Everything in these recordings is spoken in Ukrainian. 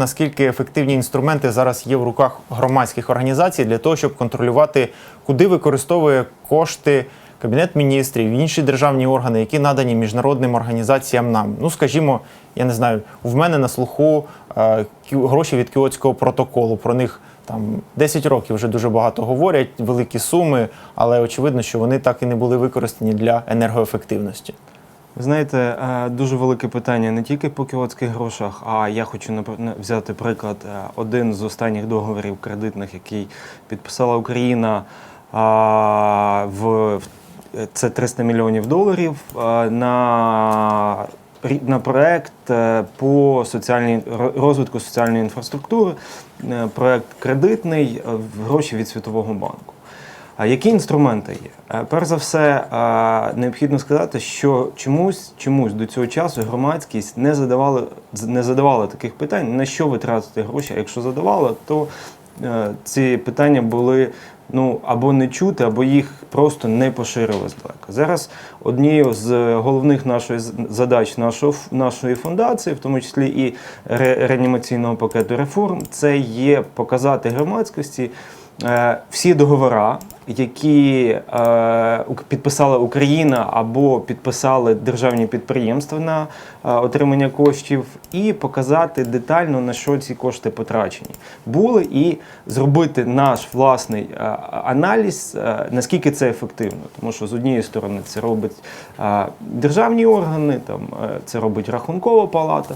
наскільки ефективні інструменти зараз є в руках громадських організацій для того, щоб контролювати, куди використовує кошти Кабінет міністрів, інші державні органи, які надані міжнародним організаціям нам. Ну, скажімо, я не знаю, в мене на слуху е, гроші від Кіотського протоколу. Про них там 10 років вже дуже багато говорять, великі суми, але очевидно, що вони так і не були використані для енергоефективності. Знаєте, е, дуже велике питання не тільки по кіотських грошах, а я хочу взяти приклад. е, Один з останніх договорів кредитних, який підписала Україна в в- це 300 мільйонів доларів е, на на проект е, по соціальній ро- розвитку соціальної інфраструктури, е, проект кредитний, е, в гроші від Світового банку. А які інструменти є? Е, Перш за все, е, необхідно сказати, що чомусь, чомусь до цього часу громадськість не задавала, не задавала таких питань, на що ви тратите гроші. А якщо задавала, то е, ці питання були ну, або не чути, або їх просто не поширили здалека. Зараз однією з головних нашої задач нашого, нашої фундації, в тому числі і ре- реанімаційного пакету реформ, це є показати громадськості. Е, всі договори, які е, підписала Україна або підписали державні підприємства на е, отримання коштів, і показати детально на що ці кошти потрачені були, і зробити наш власний аналіз, наскільки це ефективно. Тому що з однієї сторони це робить державні органи, там це робить рахункова палата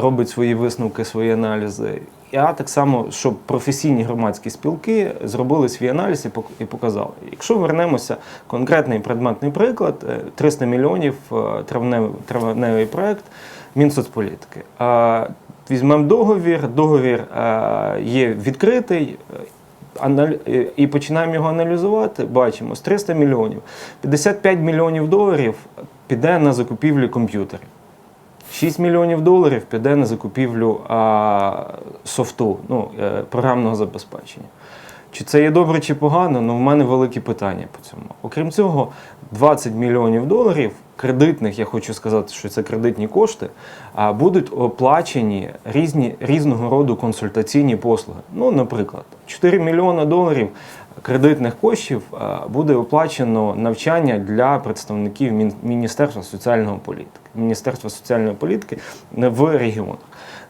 робить свої висновки, свої аналізи. А так само, щоб професійні громадські спілки зробили свій аналіз і пок- і показали. Якщо вернемося, конкретний предметний приклад: е, 300 мільйонів е, травневий, травневий проект Мінсоцполітики. Е, Візьмемо договір, договір е, є відкритий. е, е, І починаємо його аналізувати. Бачимо, з 300 мільйонів 55 мільйонів доларів піде на закупівлю комп'ютерів. 6 мільйонів доларів піде на закупівлю а, софту, ну, е, програмного забезпечення. Чи це є добре чи погано? Ну, в мене великі питання по цьому. Окрім цього, 20 мільйонів доларів кредитних, я хочу сказати, що це кредитні кошти, а, будуть оплачені різні, різного роду консультаційні послуги. Ну, наприклад, 4 мільйони доларів кредитних коштів буде оплачено навчання для представників Міністерства соціальної політики. Міністерства соціальної політики в регіонах.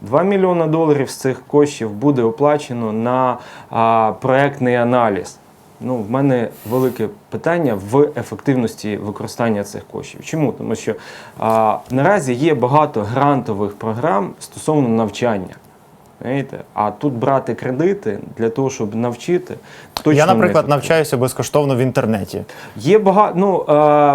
2 мільйони доларів з цих коштів буде оплачено на проектний аналіз. Ну, в мене велике питання в ефективності використання цих коштів. Чому? Тому що а, наразі є багато грантових програм стосовно навчання. Знаєте? А тут брати кредити для того, щоб навчити. Точно я, наприклад, навчаюся безкоштовно в інтернеті. Є багато, ну, е,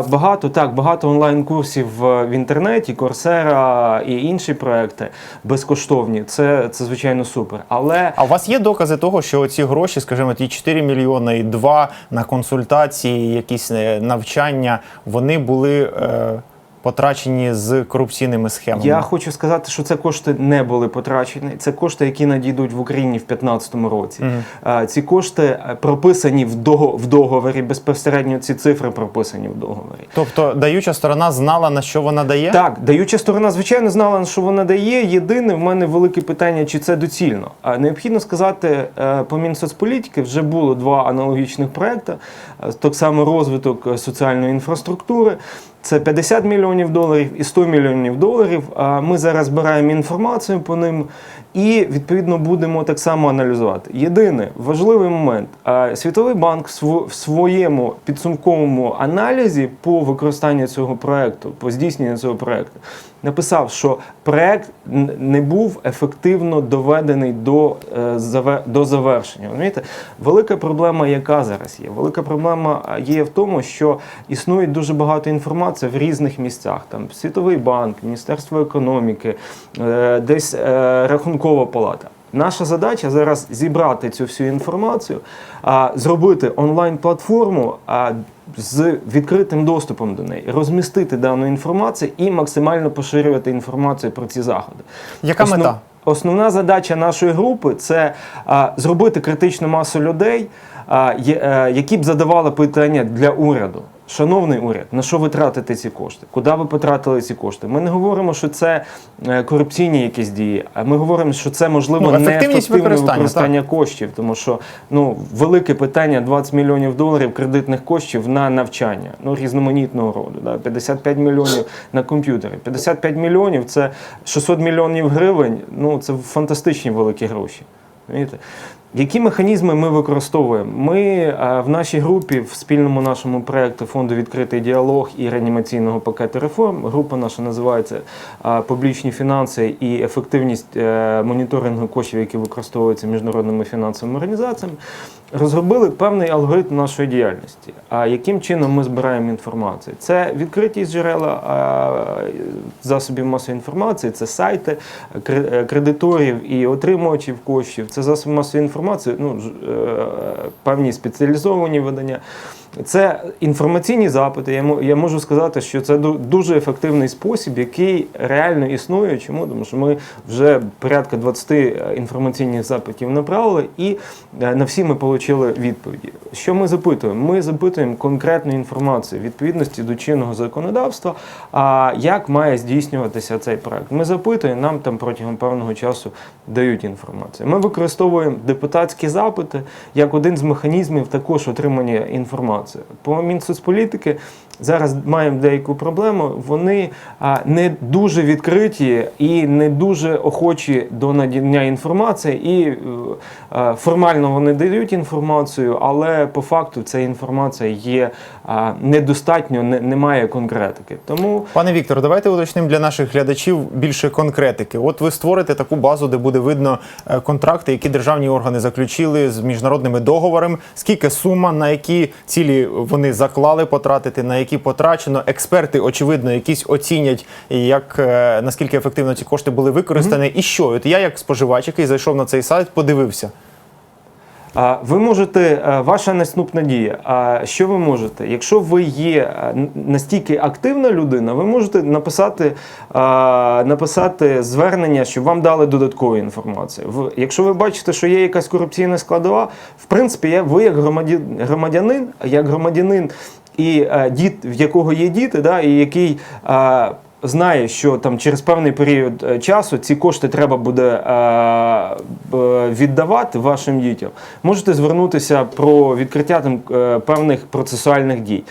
багато, так, багато онлайн-курсів в в інтернеті, Coursera і інші проекти безкоштовні. Це, це звичайно супер. Але А у вас є докази того, що ці гроші, скажімо, ті 4 мільйони і 2 на консультації, якісь е, навчання, вони були е, потрачені з корупційними схемами? я хочу сказати, що це кошти не були потрачені. Це кошти, які надійдуть в Україні в 2015 році. Е, Ці кошти е, прописані в дого- в договорі. Безпосередньо ці цифри прописані в договорі. Тобто даюча сторона знала, на що вона дає? Так, даюча сторона, звичайно, знала, що вона дає. Єдине, в мене велике питання, чи це доцільно. А необхідно сказати, е, по Мінсоцполітики вже було два аналогічних проекти. Е, Так само розвиток е, соціальної інфраструктури. Це 50 мільйонів доларів і 100 мільйонів доларів. Ми зараз збираємо інформацію по ним і відповідно будемо так само аналізувати. Єдине важливий момент: Світовий банк в сво- своєму підсумковому аналізі по використанню цього проекту, по здійсненню цього проекту, написав, що проект не був ефективно доведений до, е, до завершення. Розумієте? Велика проблема, яка зараз є? Велика проблема є в тому, що існує дуже багато інформації в різних місцях. Там Світовий банк, Міністерство економіки, е, десь е, рахункова палата. Наша задача зараз зібрати цю всю інформацію, зробити онлайн-платформу з відкритим доступом до неї, розмістити дану інформацію і максимально поширювати інформацію про ці заходи. Яка Основ- мета? Основна задача нашої групи це а, зробити критичну масу людей, а, є- е, які б задавали питання для уряду. Шановний уряд, на що ви тратите ці кошти? Куди ви потратили ці кошти? Ми не говоримо, що це е, корупційні якісь дії, а ми говоримо, що це можливо Ну, неефективне використання, використання коштів, тому що ну велике питання 20 мільйонів доларів кредитних коштів на навчання, ну різноманітного роду. Да? 55 мільйонів на комп'ютери. 55 мільйонів це 600 мільйонів гривень. Ну це фантастичні великі гроші. Розумієте? Які механізми ми використовуємо? Ми е, в нашій групі в спільному нашому проєкту фонду відкритий діалог і реанімаційного пакету реформ. Група наша називається е, Публічні фінанси і ефективність е, моніторингу коштів, які використовуються міжнародними фінансовими організаціями. Розробили певний алгоритм нашої діяльності. А яким чином ми збираємо інформацію? Це відкриті джерела засобів масової інформації, це сайти е, кредиторів і отримувачів коштів, це засоби масової інформації, ну, е, певні спеціалізовані видання. Це інформаційні запити. Я, мо- я можу сказати, що це ду- дуже ефективний спосіб, який реально існує. Чому? Тому що ми вже порядка 20 інформаційних запитів направили, і е, на всі ми отримали відповіді. Що ми запитуємо? Ми запитуємо конкретну інформацію відповідності до чинного законодавства, а як має здійснюватися цей проект. Ми запитуємо, нам там протягом певного часу дають інформацію. Ми використовуємо депутатські запити як один з механізмів також отримання інформації. По Мінсоцполітики зараз маємо деяку проблему. Вони не дуже відкриті і не дуже охочі до надання інформації, і е, е, формально вони дають інформацію, але по факту ця інформація є недостатньо, не, немає конкретики. Тому Пане Віктор, давайте уточнимо для наших глядачів більше конкретики. От ви створите таку базу, де буде видно е, контракти, які державні органи заключили з міжнародними договорами. Скільки сума, на які цілі вони заклали потратити, на які потрачено. Експерти, очевидно, якісь оцінять, як е, наскільки ефективно ці кошти були використані. І що? От я, як споживач, який зайшов на цей сайт, подивився. Ви можете, е, ваша наступна дія. Що ви можете? Якщо ви є е, настільки активна людина, ви можете написати, написати звернення, щоб вам дали додаткову інформацію. Якщо ви бачите, що є якась корупційна складова, в принципі, ви як громадян- громадянин, як громадянин і е, діт, в якого є діти, да, і який. Знає, що там через певний період е, часу ці кошти треба буде е, віддавати вашим дітям. Можете звернутися про відкриття там е, певних процесуальних дій.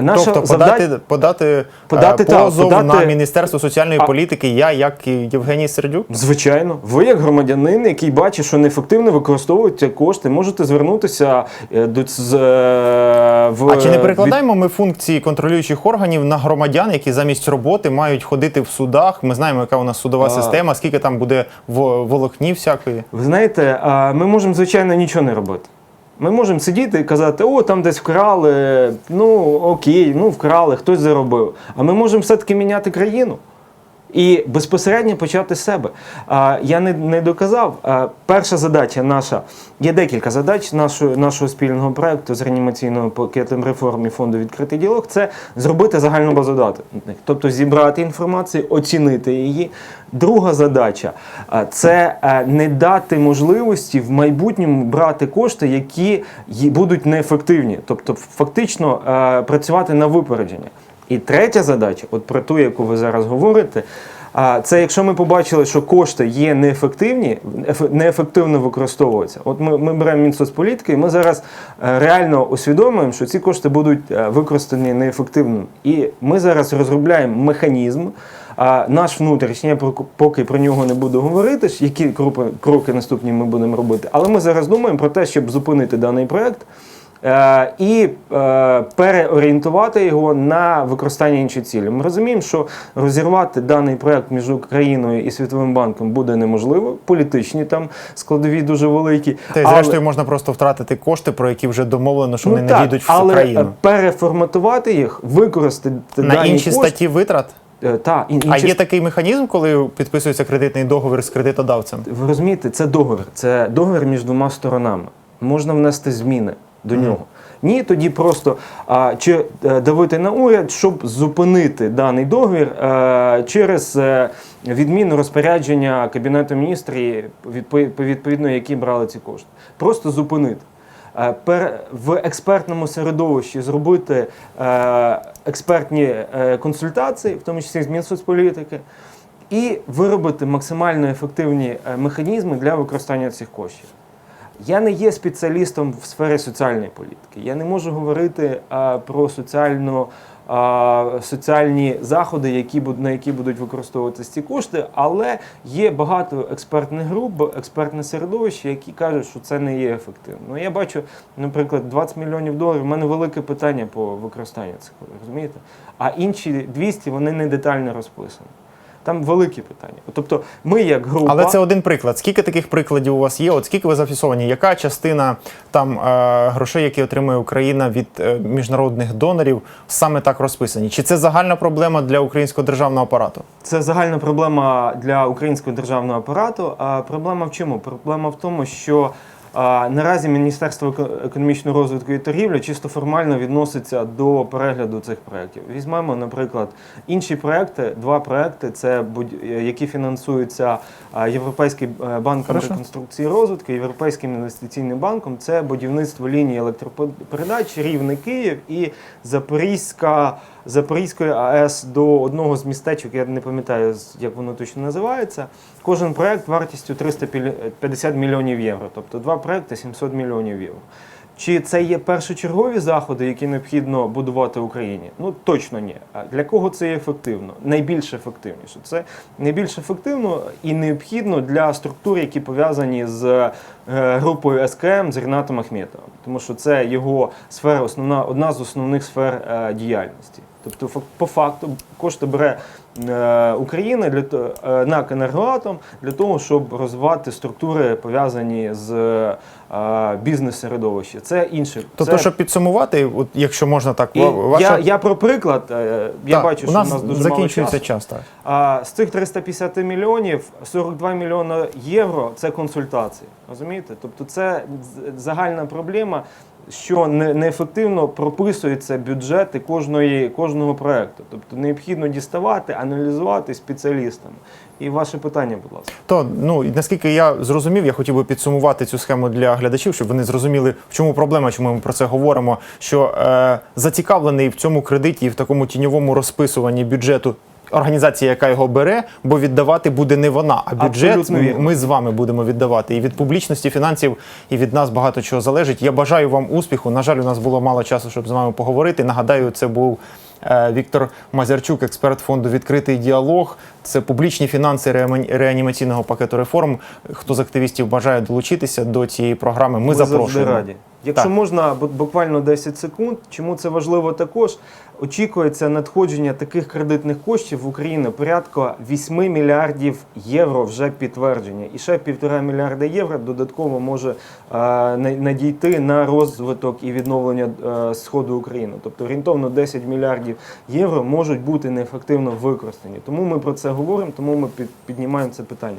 Наша тобто подати, подати, Подати, так, позов подати- на Міністерство соціальної А- політики, я, як і Євгеній Сердюк. Звичайно, ви як громадянин, який бачить, що неефективно використовуються кошти, можете звернутися до з, в А чи не перекладаємо ми функції контролюючих органів на громадян, які замість роботи мають ходити в судах? Ми знаємо, яка у нас судова система, скільки там буде во- волокні всякої. Ви знаєте, ми можемо, звичайно, нічого не робити. Ми можемо сидіти і казати, о, там десь вкрали, ну окей, ну вкрали, хтось заробив. А ми можемо все-таки міняти країну. І безпосередньо почати з себе. Я не, не доказав. Перша задача наша, є декілька задач нашого, нашого спільного проекту з реанімаційного пакетом реформ і фонду відкритий діалог це зробити загальну базу даних. Тобто зібрати інформацію, оцінити її. Друга задача це е, не дати можливості в майбутньому брати кошти, які будуть неефективні. Тобто, фактично е, працювати на випередження. І третя задача, от про ту, яку ви зараз говорите, це якщо ми побачили, що кошти є неефективні, неефективно використовуються. От ми, ми беремо Мінсоцполітики, і ми зараз е, реально усвідомлюємо, що ці кошти будуть е, використані неефективно. І ми зараз розробляємо механізм. А наш внутрішній, я поки про нього не буду говорити, які кроки наступні ми будемо робити. Але ми зараз думаємо про те, щоб зупинити даний проект. Е, і е, переорієнтувати його на використання іншої цілі. Ми розуміємо, що розірвати даний проект між Україною і Світовим банком буде неможливо. Політичні там складові дуже великі. Та й Але- зрештою можна просто втратити кошти, про які вже домовлено, що вони не Ну так, дійдуть в але країну. е, переформатувати їх, використати На дані інші кошти, статті витрат. та, ін- А є такий механізм, коли підписується кредитний договір з кредитодавцем? Ви розумієте, це договір. Це договір між двома сторонами. Можна внести зміни до нього. Ні, тоді просто а, чи е, давити на уряд, щоб зупинити даний договір е, через е, відміну розпорядження Кабінету міністрів, відповідно, які брали ці кошти. Просто зупинити. в експертному середовищі зробити експертні консультації, в тому числі з Мінсоцполітики, і виробити максимально ефективні механізми для використання цих коштів. Я не є спеціалістом в сфері соціальної політики. Я не можу говорити а, про соціально, а, соціальні заходи, які, на які будуть використовуватися ці кошти, але є багато експертних груп, експертне середовище, які кажуть, що це не є ефективно. Ну, я бачу, наприклад, 20 мільйонів доларів. У мене велике питання по використанню цих розумієте? А інші 200 вони не детально розписані. Там великі питання. Тобто, ми як група. Але це один приклад. Скільки таких прикладів у вас є? От скільки ви зафіксовані? Яка частина там е, грошей, які отримує Україна від е, міжнародних донорів, саме так розписані? Чи це загальна проблема для українського державного апарату? Це загальна проблема для українського державного апарату. А проблема в чому? Проблема в тому, що а, наразі Міністерство еко- економічного розвитку і торгівлі чисто формально відноситься до перегляду цих проєктів. Візьмемо, наприклад, інші проекти, два проекти, це будь- які фінансуються Європейським е, банком реконструкції і розвитку, Європейським інвестиційним банком. Це будівництво лінії електропередач Рівне Київ і Запорізька. Запорізької АЕС до одного з містечок, я не пам'ятаю, як воно точно називається. Кожен проект вартістю 350 мільйонів євро. Тобто два проекти 700 мільйонів євро. Чи це є першочергові заходи, які необхідно будувати в Україні? Ну точно ні. А для кого це є ефективно? Найбільш ефективніше. Це найбільш ефективно і необхідно для структур, які пов'язані з е, групою СКМ з Рінатом Ахметовим, тому що це його сфера, основна одна з основних сфер е, діяльності. Тобто, по факту, кошти бере е, Україна для е, НАК «Енергоатом» для того, щоб розвивати структури пов'язані з е, бізнес-середовищем. Це інше. Тобто, це... щоб підсумувати, от, якщо можна так, І ваша... я, я про приклад. Я Так, бачу, у що нас, нас дуже закінчується мало часу. час. Так. З цих 350 мільйонів 42 мільйона євро це консультації. Розумієте? Тобто це загальна проблема, що не- неефективно прописуються бюджети кожної, кожного проекту. Тобто необхідно діставати, аналізувати спеціалістами. І ваше питання, будь ласка. То ну наскільки я зрозумів, я хотів би підсумувати цю схему для глядачів, щоб вони зрозуміли, в чому проблема, чому ми про це говоримо. Що е, зацікавлений в цьому кредиті і в такому тіньовому розписуванні бюджету. Організація, яка його бере, бо віддавати буде не вона, а бюджет ми, ми з вами будемо віддавати. І від публічності фінансів, і від нас багато чого залежить. Я бажаю вам успіху. На жаль, у нас було мало часу, щоб з вами поговорити. Нагадаю, це був е, Віктор Мазярчук, експерт фонду Відкритий діалог. Це публічні фінанси реанімаційного пакету реформ. Хто з активістів бажає долучитися до цієї програми, ми, завжди запрошуємо. Якщо Так. можна, бу- буквально 10 секунд. Чому це важливо також? Очікується надходження таких кредитних коштів в Україну порядка 8 мільярдів євро вже підтвердження. І ще півтора мільярда євро додатково може е, надійти на розвиток і відновлення е, сходу України. Тобто орієнтовно 10 мільярдів євро можуть бути неефективно використані. Тому ми про це говоримо, тому ми під, піднімаємо це питання.